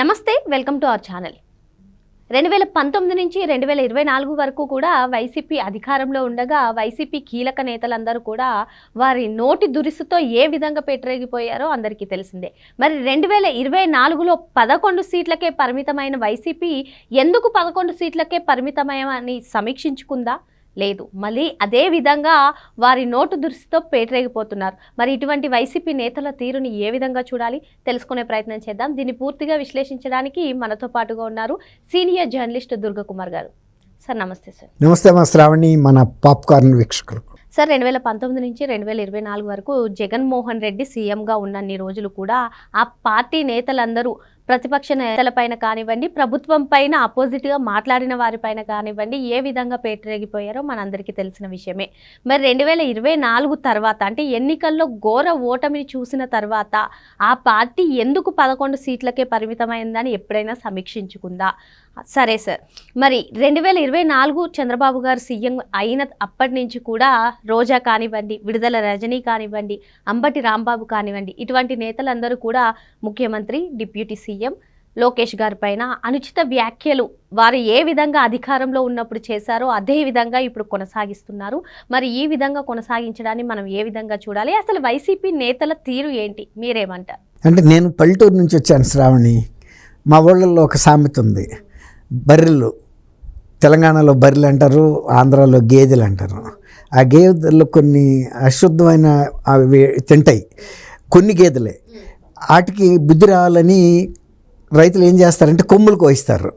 నమస్తే welcome to our channel. రెండు వేల పంతొమ్మిది నుంచి రెండు వేల ఇరవై నాలుగు వరకు కూడా వైసీపీ అధికారంలో ఉండగా వైసీపీ కీలక నేతలందరూ కూడా వారి నోటి దురుసుతో ఏ విధంగా పెట్టరేగిపోయారో అందరికీ తెలిసిందే. మరి రెండు వేల ఇరవై నాలుగులో పదకొండు సీట్లకే పరిమితమైన వైసీపీ ఎందుకు పదకొండు సీట్లకే పరిమితమయమని సమీక్షించుకుందా? లేదు. మళ్ళీ అదే విధంగా వారి నోటు దురుసుతో పేటరేగిపోతున్నారు. మరి ఇటువంటి వైసీపీ నేతల తీరుని ఏ విధంగా చూడాలి? తెలుసుకునే ప్రయత్నం చేద్దాం. దీన్ని పూర్తిగా విశ్లేషించడానికి మనతో పాటుగా ఉన్నారు సీనియర్ జర్నలిస్ట్ దుర్గకుమార్ గారు. సార్ నమస్తే సార్. నమస్తే మా శ్రావణి మన పాప్కార్న్ వీక్షకులకు. సార్ రెండు వేల పంతొమ్మిది నుంచి రెండు వేల ఇరవై నాలుగు వరకు జగన్మోహన్ రెడ్డి సీఎంగా ఉన్నన్ని రోజులు కూడా ఆ పార్టీ నేతలందరూ ప్రతిపక్ష నేతలపైన కానివ్వండి ప్రభుత్వం పైన అపోజిట్గా మాట్లాడిన వారిపైన కానివ్వండి ఏ విధంగా పేటరేగిపోయారో మనందరికీ తెలిసిన విషయమే. మరి రెండు వేల ఇరవై నాలుగు తర్వాత అంటే ఎన్నికల్లో ఘోర ఓటమిని చూసిన తర్వాత ఆ పార్టీ ఎందుకు పదకొండు సీట్లకే పరిమితమైందని ఎప్పుడైనా సమీక్షించుకుందా? సరే సార్. మరి రెండు వేల ఇరవై నాలుగు చంద్రబాబు గారు సీఎం అయిన అప్పటి నుంచి కూడా రోజా కానివ్వండి విడుదల రజనీ కానివ్వండి అంబటి రాంబాబు కానివ్వండి ఇటువంటి నేతలందరూ కూడా ముఖ్యమంత్రి డిప్యూటీ సీఎం లోకేష్ గారి పైన అనుచిత వ్యాఖ్యలు వారు ఏ విధంగా అధికారంలో ఉన్నప్పుడు చేశారో అదే విధంగా ఇప్పుడు కొనసాగిస్తున్నారు. మరి ఈ విధంగా కొనసాగించడాన్ని మనం ఏ విధంగా చూడాలి? అసలు వైసీపీ నేతల తీరు ఏంటి? మీరేమంటారు? అంటే నేను పల్లెటూరు నుంచి వచ్చాను శ్రావణి. మా ఊళ్ళల్లో ఒక సామెత ఉంది. బర్రెలు తెలంగాణలో బర్రెలు అంటారు ఆంధ్రాలో గేదెలు అంటారు. ఆ గేదెలు కొన్ని అశుద్ధమైన అవి తింటాయి. కొన్ని గేదెలే. వాటికి బుద్ధి రావాలని రైతులు ఏం చేస్తారంటే కొమ్ములు కోయిస్తారు.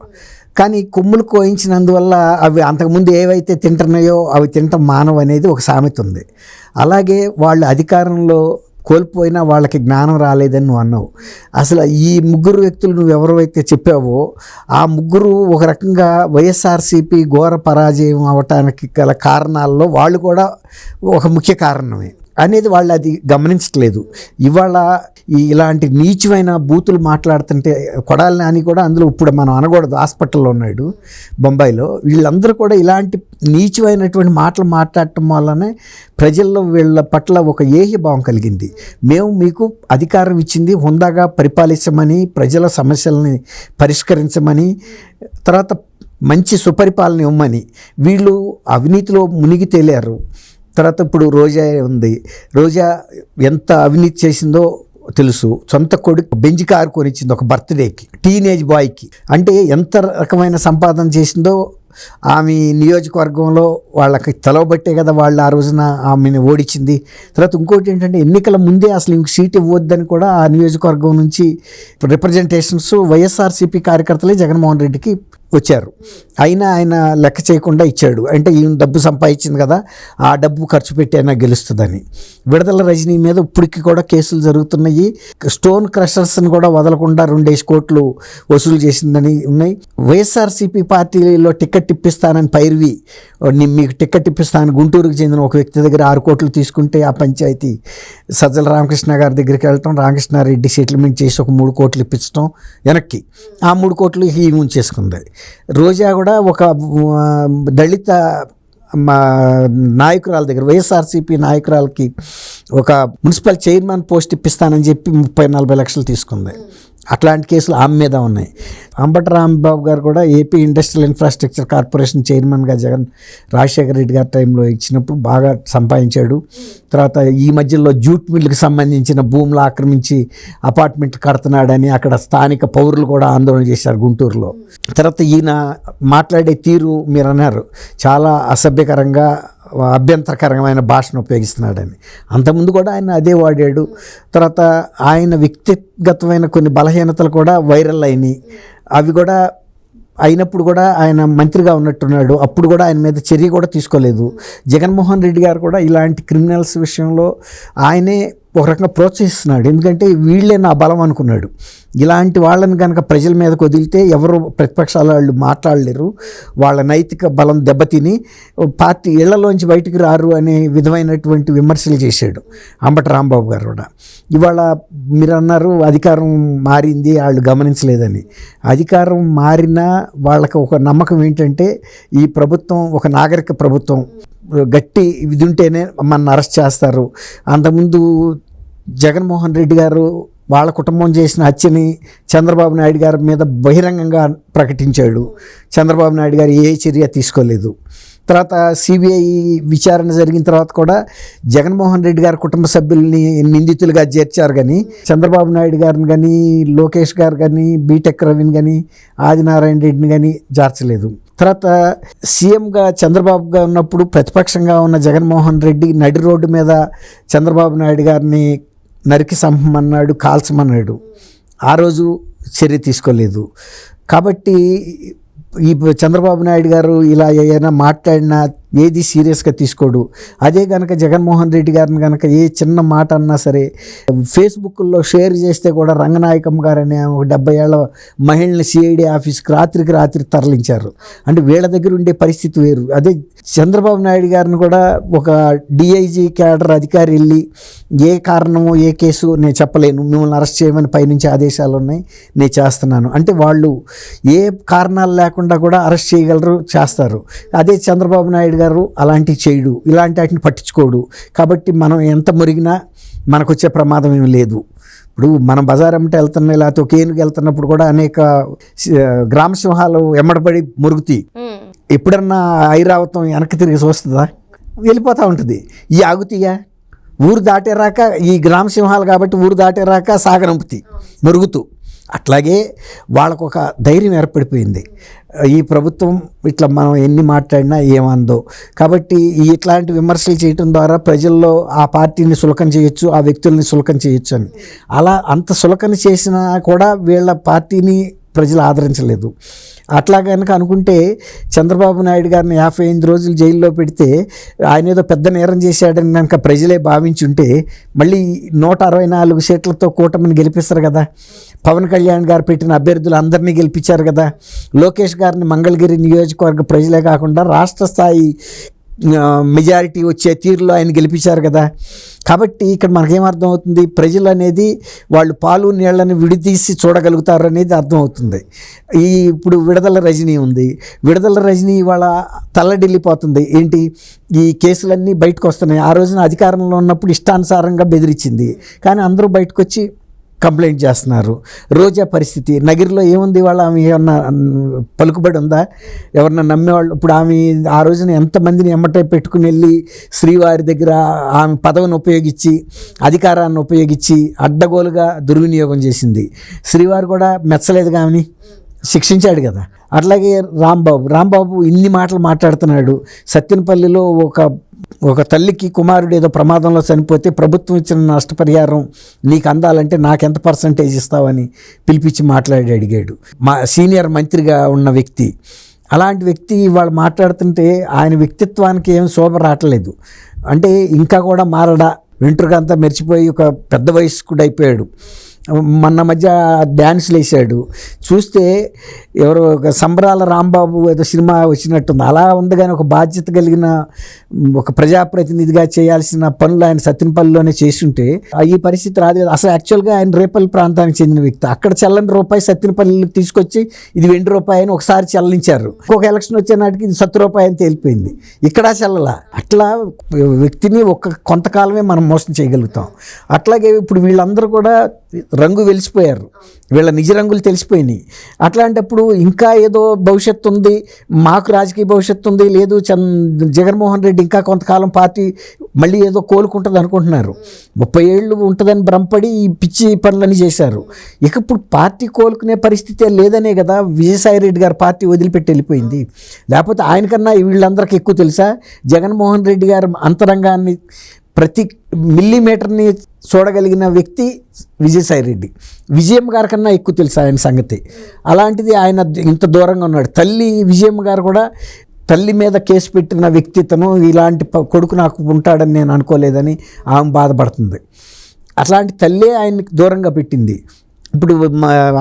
కానీ కొమ్ములు కోయించినందువల్ల అవి అంతకుముందు ఏవైతే తింటున్నాయో అవి తింటం మానవ అనేది ఒక సామెత ఉంది. అలాగే వాళ్ళు అధికారంలో కోల్పోయినా వాళ్ళకి జ్ఞానం రాలేదని నువ్వు అన్నావు. అసలు ఈ ముగ్గురు వ్యక్తులు నువ్వు ఎవరైతే చెప్పావో ఆ ముగ్గురు ఒక రకంగా వైఎస్ఆర్సీపీ ఘోర పరాజయం అవటానికి గల కారణాల్లో వాళ్ళు కూడా ఒక ముఖ్య కారణమే. అనేది వాళ్ళు అది గమనించట్లేదు. ఇవాళ ఇలాంటి నీచమైన బూతులు మాట్లాడుతుంటే కొడాలి అని కూడా అందులో ఇప్పుడు మనం అనకూడదు హాస్పిటల్లో ఉన్నాడు బొంబాయిలో. వీళ్ళందరూ కూడా ఇలాంటి నీచమైనటువంటి మాటలు మాట్లాడటం వల్లనే ప్రజల్లో వీళ్ళ పట్ల ఒక ఏహిభావం భావం కలిగింది. మేము మీకు అధికారం ఇచ్చింది హుందాగా పరిపాలించమని ప్రజల సమస్యలని పరిష్కరించమని తర్వాత మంచి సుపరిపాలన ఇవ్వమని వీళ్ళు అవినీతిలో మునిగి తేలారు. తర్వాత ఇప్పుడు రోజా ఉంది. రోజా ఎంత అవినీతి చేసిందో తెలుసు. సొంత కొడుకు బెంజ్ కారు కొనిచ్చింది ఒక బర్త్డేకి టీనేజ్ బాయ్కి. అంటే ఎంత రకమైన సంపాదన చేసిందో ఆమె నియోజకవర్గంలో వాళ్ళకి తెలవబట్టే కదా వాళ్ళు ఆ రోజున ఆమెను ఓడించింది. తర్వాత ఇంకోటి ఏంటంటే ఎన్నికల ముందే అసలు ఇంక సీట్ ఇవ్వద్దని కూడా ఆ నియోజకవర్గం నుంచి రిప్రజెంటేషన్స్ వైఎస్ఆర్సీపీ కార్యకర్తలే జగన్మోహన్ రెడ్డికి వచ్చారు. అయినా ఆయన లెక్క చేయకుండా ఇచ్చాడు. అంటే ఈయన డబ్బు సంపాదించింది కదా ఆ డబ్బు ఖర్చు పెట్టి అయినా గెలుస్తుందని. విడుదల రజనీ మీద ఇప్పటికి కూడా కేసులు జరుగుతున్నాయి. స్టోన్ క్రషర్స్ని కూడా వదలకుండా రెండేసి కోట్లు వసూలు చేసిందని ఉన్నాయి. వైఎస్ఆర్సీపీ పార్టీలో టికెట్ ఇప్పిస్తానని పైర్వి మీకు టికెట్ ఇప్పిస్తానని గుంటూరుకు చెందిన ఒక వ్యక్తి దగ్గర ఆరు కోట్లు తీసుకుంటే ఆ పంచాయతీ సజ్జల రామకృష్ణ గారి దగ్గరికి వెళ్ళటం రామకృష్ణారెడ్డి సెటిల్మెంట్ చేసి ఒక మూడు కోట్లు ఇప్పించడం వెనక్కి. ఆ మూడు కోట్లు ఈ ఉంచేసుకుంది రోజా కూడా ఒక దళిత మా నాయకురాల దగ్గర వైఎస్ఆర్సీపీ నాయకురాలకి ఒక మున్సిపల్ చైర్మన్ పోస్ట్ ఇప్పిస్తానని చెప్పి ముప్పై నలభై లక్షలు తీసుకుంది. అట్లాంటి కేసులు ఆమె మీద ఉన్నాయి. అంబట రాంబాబు గారు కూడా ఏపీ ఇండస్ట్రియల్ ఇన్ఫ్రాస్ట్రక్చర్ కార్పొరేషన్ చైర్మన్గా జగన్ రాజశేఖర రెడ్డి గారి టైంలో ఇచ్చినప్పుడు బాగా సంపాదించాడు. తర్వాత ఈ మధ్యలో జూట్ మిల్లుకి సంబంధించిన భూములు ఆక్రమించి అపార్ట్మెంట్ కడుతున్నాడని అక్కడ స్థానిక పౌరులు కూడా ఆందోళన చేశారు గుంటూరులో. తర్వాత ఈయన మాట్లాడే తీరు మీరు అన్నారు చాలా అసభ్యకరంగా అభ్యంతరకరమైన భాషను ఉపయోగిస్తున్నాడని. అంతకుముందు కూడా ఆయన అదే వాడాడు. తర్వాత ఆయన వ్యక్తిగతమైన కొన్ని బలహీనతలు కూడా వైరల్ అయినాయి. అవి కూడా అయినప్పుడు కూడా ఆయన మంత్రిగా ఉన్నట్టున్నాడు. అప్పుడు కూడా ఆయన మీద చర్య కూడా తీసుకోలేదు. జగన్మోహన్ రెడ్డి గారు కూడా ఇలాంటి క్రిమినల్స్ విషయంలో ఆయనే ఒక రకంగా ప్రోత్సహిస్తున్నాడు. ఎందుకంటే వీళ్ళే నా బలం అనుకున్నాడు. ఇలాంటి వాళ్ళని కనుక ప్రజల మీదకి వదిలితే ఎవరు ప్రతిపక్షాల వాళ్ళు మాట్లాడలేరు. వాళ్ళ నైతిక బలం దెబ్బతిని పార్టీ ఇళ్ళలోంచి బయటికి రారు అనే విధమైనటువంటి విమర్శలు చేశాడు అంబటి రాంబాబు గారు కూడా. ఇవాళ మీరు అన్నారు అధికారం మారింది వాళ్ళు గమనించలేదని. అధికారం మారినా వాళ్ళకి ఒక నమ్మకం ఏంటంటే ఈ ప్రభుత్వం ఒక నాగరిక ప్రభుత్వం గట్టి ఇది ఉంటేనే మన అరెస్ట్ చేస్తారు. అంతకుముందు జగన్మోహన్ రెడ్డి గారు వాళ్ళ కుటుంబం చేసిన హత్యని చంద్రబాబు నాయుడు గారి మీద బహిరంగంగా ప్రకటించాడు. చంద్రబాబు నాయుడు గారు ఏ చర్య తీసుకోలేదు. తర్వాత సిబిఐ విచారణ జరిగిన తర్వాత కూడా జగన్మోహన్ రెడ్డి గారి కుటుంబ సభ్యుల్ని నిందితులుగా చేర్చారు కానీ చంద్రబాబు నాయుడు గారిని కానీ లోకేష్ గారు కానీ బీటెక్ రవిని కానీ ఆదినారాయణ రెడ్డిని కానీ జార్చలేదు. తర్వాత సీఎంగా చంద్రబాబుగా ఉన్నప్పుడు ప్రతిపక్షంగా ఉన్న జగన్మోహన్ రెడ్డి నడి రోడ్డు మీద చంద్రబాబు నాయుడు గారిని నరికి సంపమన్నాడు కాల్చమన్నాడు. ఆ రోజు చర్య తీసుకోలేదు. కాబట్టి ఈ చంద్రబాబు నాయుడు గారు ఇలా ఏమైనా మాట్లాడినా ఏది సీరియస్గా తీసుకోడు. అదే కనుక జగన్మోహన్ రెడ్డి గారిని కనుక ఏ చిన్న మాట అన్నా సరే ఫేస్బుక్లో షేర్ చేస్తే కూడా రంగనాయకం గారు అనే ఒక డెబ్బై ఏళ్ళ మహిళని సిఐడి ఆఫీస్కి రాత్రికి రాత్రి తరలించారు. అంటే వీళ్ళ దగ్గర ఉండే పరిస్థితి వేరు. అదే చంద్రబాబు నాయుడు గారిని కూడా ఒక డిఐజీ క్యాడర్ అధికారి వెళ్ళి ఏ కారణము ఏ కేసు నేను చెప్పలేను. మిమ్మల్ని అరెస్ట్ చేయమని పైనుంచి ఆదేశాలు ఉన్నాయి. నేను చేస్తున్నాను. అంటే వాళ్ళు ఏ కారణాలు లేకుండా కూడా అరెస్ట్ చేయగలరు చేస్తారు. అదే చంద్రబాబు నాయుడు గారు అలాంటివి చేయడు ఇలాంటి వాటిని పట్టించుకోడు. కాబట్టి మనం ఎంత మురిగినా మనకు వచ్చే ప్రమాదం ఏమి లేదు. ఇప్పుడు మనం బజార్ అమ్మటే వెళ్తున్నా లేకపోతే ఒక ఏనుగు వెళ్తున్నప్పుడు కూడా అనేక గ్రామ సింహాలు ఎమ్మడబడి మురుగుతాయి. ఎప్పుడన్నా ఐరావతం వెనక్కి తిరిగి చూస్తుందా? వెళ్ళిపోతూ ఉంటుంది. ఈ ఆగుతీయా? ఊరు దాటేరాక ఈ గ్రామ సింహాలు కాబట్టి ఊరు దాటేరాక సాగనంపుతాయి మురుగుతూ. అట్లాగే వాళ్ళకు ఒక ధైర్యం ఏర్పడిపోయింది. ఈ ప్రభుత్వం ఇట్లా మనం ఎన్ని మాట్లాడినా ఏమందో. కాబట్టి ఈ ఇట్లాంటి విమర్శలు చేయటం ద్వారా ప్రజల్లో ఆ పార్టీని సులకం చేయొచ్చు ఆ వ్యక్తుల్ని సులకం చేయొచ్చు అని. అలా అంత సులకన చేసినా కూడా వీళ్ళ పార్టీని ప్రజలు ఆదరించలేదు. అట్లా కనుక అనుకుంటే చంద్రబాబు నాయుడు గారిని యాభై ఎనిమిది రోజులు జైల్లో పెడితే ఆయన ఏదో పెద్ద నేరం చేశాడని కనుక ప్రజలే భావించుంటే మళ్ళీ నూట అరవై నాలుగు సీట్లతో కూటమిని గెలిపిస్తారు కదా. పవన్ కళ్యాణ్ గారు పెట్టిన అభ్యర్థులు అందరినీ గెలిపించారు కదా. లోకేష్ గారిని మంగళగిరి నియోజకవర్గ ప్రజలే కాకుండా రాష్ట్ర స్థాయి మెజారిటీ వచ్చే తీరులో ఆయన గెలిపించారు కదా. కాబట్టి ఇక్కడ మనకేమర్థం అవుతుంది ప్రజలు అనేది వాళ్ళు పాలు నీళ్ళని విడితీసి చూడగలుగుతారు అనేది అర్థమవుతుంది. ఈ ఇప్పుడు విడుదల రజనీ ఉంది. విడుదల రజనీ ఇవాళ తల్లడిల్లిపోతుంది. ఏంటి? ఈ కేసులన్నీ బయటకు వస్తున్నాయి ఆ రోజున అధికారంలో ఉన్నప్పుడు ఇష్టానుసారంగా బెదిరించింది. కానీ అందరూ బయటకు వచ్చి కంప్లైంట్ చేస్తున్నారు. రోజా పరిస్థితి నగిరిలో ఏముంది? వాళ్ళ ఆమె ఏమన్నా పలుకుబడి ఉందా? ఎవరన్నా నమ్మేవాళ్ళు? ఇప్పుడు ఆమె ఆ రోజున ఎంతమందిని ఎమ్మటే పెట్టుకుని వెళ్ళి శ్రీవారి దగ్గర ఆమె పదవిని ఉపయోగించి అధికారాన్ని ఉపయోగించి అడ్డగోలుగా దుర్వినియోగం చేసింది. శ్రీవారు కూడా మెచ్చలేదు ఆమెని? శిక్షించాడు కదా. అట్లాగే రాంబాబు రాంబాబు ఇన్ని మాటలు మాట్లాడుతున్నాడు. సత్యనపల్లిలో ఒక ఒక తల్లికి కుమారుడు ఏదో ప్రమాదంలో చనిపోతే ప్రభుత్వం ఇచ్చిన నష్టపరిహారం నీకు అందాలంటే నాకెంత పర్సంటేజ్ ఇస్తావని పిలిపించి మాట్లాడి అడిగాడు. మా సీనియర్ మంత్రిగా ఉన్న వ్యక్తి. అలాంటి వ్యక్తి వాళ్ళు మాట్లాడుతుంటే ఆయన వ్యక్తిత్వానికి ఏం శోభ రావట్లేదు. అంటే ఇంకా కూడా మారడా. వెంట్రుకంతా మెరిచిపోయి ఒక పెద్ద వయస్కుడు అయిపోయాడు మొన్న మధ్య డ్యాన్స్లు వేసాడు చూస్తే ఎవరో ఒక సంబరాల రాంబాబు ఏదో సినిమా వచ్చినట్టుంది. అలా ఉంది కానీ ఒక బాధ్యత కలిగిన ఒక ప్రజాప్రతినిధిగా చేయాల్సిన పనులు ఆయన సత్యనపల్లిలోనే చేస్తుంటే ఆ ఈ పరిస్థితి రాదు కదా. అసలు యాక్చువల్గా ఆయన రేపల్లి ప్రాంతానికి చెందిన వ్యక్తి. అక్కడ చల్లని రూపాయి సత్యనపల్లి తీసుకొచ్చి ఇది వెండి రూపాయి అని ఒకసారి చల్లించారు. ఒక ఎలక్షన్ వచ్చే నాటికి ఇది సత్తు రూపాయి అని తేలిపోయింది. ఇక్కడ చల్లల? అట్లా వ్యక్తిని ఒక కొంతకాలమే మనం మోసం చేయగలుగుతాం. అట్లాగే ఇప్పుడు వీళ్ళందరూ కూడా రంగు వెలిసిపోయారు. వీళ్ళ నిజ రంగులు తెలిసిపోయినాయి. అట్లాంటప్పుడు ఇంకా ఏదో భవిష్యత్తు ఉంది మాకు రాజకీయ భవిష్యత్తు ఉంది లేదు చంద్ జగన్మోహన్ రెడ్డి ఇంకా కొంతకాలం పార్టీ మళ్ళీ ఏదో కోలుకుంటుంది అనుకుంటున్నారు. ముప్పై ఏళ్ళు ఉంటుందని భ్రమపడి ఈ పిచ్చి పనులని చేశారు. ఇక ఇప్పుడు పార్టీ కోలుకునే పరిస్థితే లేదనే కదా విజయసాయి రెడ్డి గారు పార్టీ వదిలిపెట్టి వెళ్ళిపోయింది. లేకపోతే ఆయనకన్నా వీళ్ళందరికీ ఎక్కువ తెలుసా? జగన్మోహన్ రెడ్డి గారు అంతరంగాన్ని ప్రతి మిల్లీమీటర్ని చూడగలిగిన వ్యక్తి విజయసాయి రెడ్డి. విజయం గారి కన్నా ఎక్కువ తెలుసు ఆయన సంగతి. అలాంటిది ఆయన ఇంత దూరంగా ఉన్నాడు. తల్లి విజయం గారు కూడా తల్లి మీద కేసు పెట్టిన వ్యక్తిత్వం ఇలాంటి కొడుకు నాకు ఉంటాడని నేను అనుకోలేదని ఆమె బాధపడుతుంది. అట్లాంటి తల్లే ఆయనకి దూరంగా పెట్టింది. ఇప్పుడు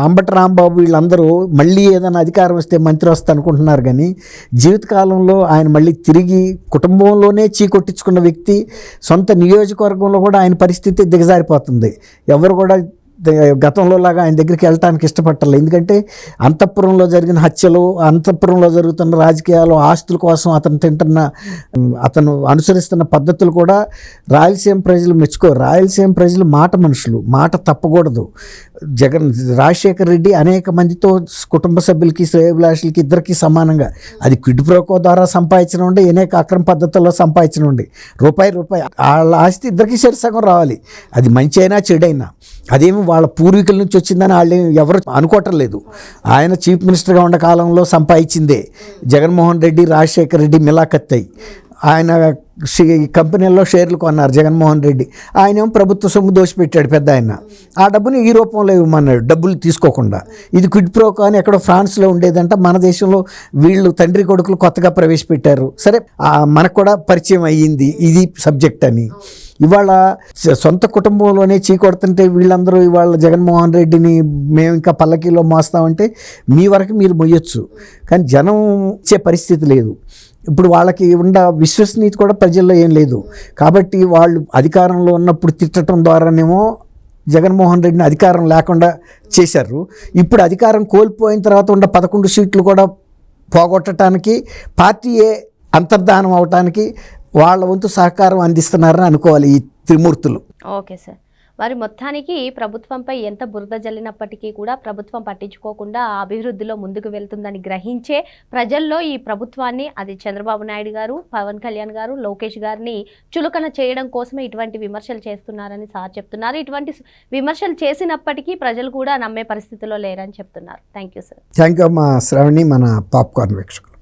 అంబట రాంబాబు వీళ్ళందరూ మళ్ళీ ఏదైనా అధికారం వస్తే మంత్రి వస్తా అనుకుంటున్నారు కానీ జీవితకాలంలో ఆయన మళ్ళీ తిరిగి కుటుంబంలోనే చీకొట్టించుకున్న వ్యక్తి సొంత నియోజకవర్గంలో కూడా ఆయన పరిస్థితి దిగజారిపోతుంది. ఎవరు కూడా గతంలో లాగా ఆయన దగ్గరికి వెళ్ళటానికి ఇష్టపడలేదు ఎందుకంటే అంతఃపురంలో జరిగిన హత్యలు అంతఃపురంలో జరుగుతున్న రాజకీయాలు ఆస్తుల కోసం అతను తింటున్న అతను అనుసరిస్తున్న పద్ధతులు కూడా రాయలసీమ ప్రజలు మెచ్చుకో రాయలసీమ ప్రజలు మాట మనుషులు. మాట తప్పకూడదు. జగన్ రాజశేఖర్ రెడ్డి అనేక మందితో కుటుంబ సభ్యులకి శ్రేయభిలాషులకి ఇద్దరికి సమానంగా. అది క్విడ్ ప్రోకో ద్వారా సంపాదించిన ఉండే అనేక అక్రమ పద్ధతుల్లో సంపాదించిన ఉండే. రూపాయి రూపాయి. వాళ్ళ ఆస్తి ఇద్దరికి సరిసగం రావాలి. అది మంచి అయినా చెడైనా. అదేమి వాళ్ళ పూర్వీకుల నుంచి వచ్చిందని వాళ్ళు ఎవరు అనుకోవటం లేదు ఆయన చీఫ్ మినిస్టర్గా ఉన్న కాలంలో సంపాదించిందే జగన్మోహన్ రెడ్డి రాజశేఖర్ రెడ్డి మిలాఖత్తయి. ఆయన షే- కంపెనీల్లో షేర్లు కొన్నారు జగన్మోహన్ రెడ్డి. ఆయన ఏమో ప్రభుత్వ సొమ్ము దోషిపెట్టాడు పెద్ద ఆయన. ఆ డబ్బుని ఈ రూపంలో ఇవ్వమన్నాడు డబ్బులు తీసుకోకుండా. ఇది క్విడ్ ప్రోకో అని ఎక్కడో ఫ్రాన్స్లో ఉండేదంట మన దేశంలో వీళ్ళు తండ్రి కొడుకులు కొత్తగా ప్రవేశపెట్టారు. సరే మనకు కూడా పరిచయం అయ్యింది ఇది సబ్జెక్ట్ అని. ఇవాళ సొంత కుటుంబంలోనే చీకొడుతుంటే వీళ్ళందరూ ఇవాళ జగన్మోహన్ రెడ్డిని మేము ఇంకా పల్లకీలో మోస్తామంటే మీ వరకు మీరు మొయ్యొచ్చు. కానీ జనం ఇచ్చే పరిస్థితి లేదు. ఇప్పుడు వాళ్ళకి ఉన్న విశ్వసనీయత కూడా ప్రజల్లో ఏం లేదు. కాబట్టి వాళ్ళు అధికారంలో ఉన్నప్పుడు తిట్టడం ద్వారానేమో జగన్మోహన్ రెడ్డిని అధికారం లేకుండా చేశారు. ఇప్పుడు అధికారం కోల్పోయిన తర్వాత ఉన్న పదకొండు సీట్లు కూడా పోగొట్టడానికి పార్టీయే అంతర్ధానం అవటానికి వాళ్ళ వంతు సహకారం అందిస్తున్నారని అనుకోవాలి ఈ త్రిమూర్తులు. Okay sir. వారి మొత్తానికి ప్రభుత్వంపై ఎంత బురద జల్లినప్పటికీ కూడా ప్రభుత్వం పట్టించుకోకుండా అభివృద్ధిలో ముందుకు వెళ్తుందని గ్రహించే ప్రజల్లో ఈ ప్రభుత్వాన్ని అది చంద్రబాబు నాయుడు గారు పవన్ కళ్యాణ్ గారు లోకేష్ గారిని చులకన చేయడం కోసమే ఇటువంటి విమర్శలు చేస్తున్నారని సార్ చెప్తున్నారు. ఇటువంటి విమర్శలు చేసినప్పటికీ ప్రజలు కూడా నమ్మే పరిస్థితిలో లేరని చెప్తున్నారు. Thank you sir. Thank you మా శ్రావణి మన పాప్కార్న్ వీక్షకులు.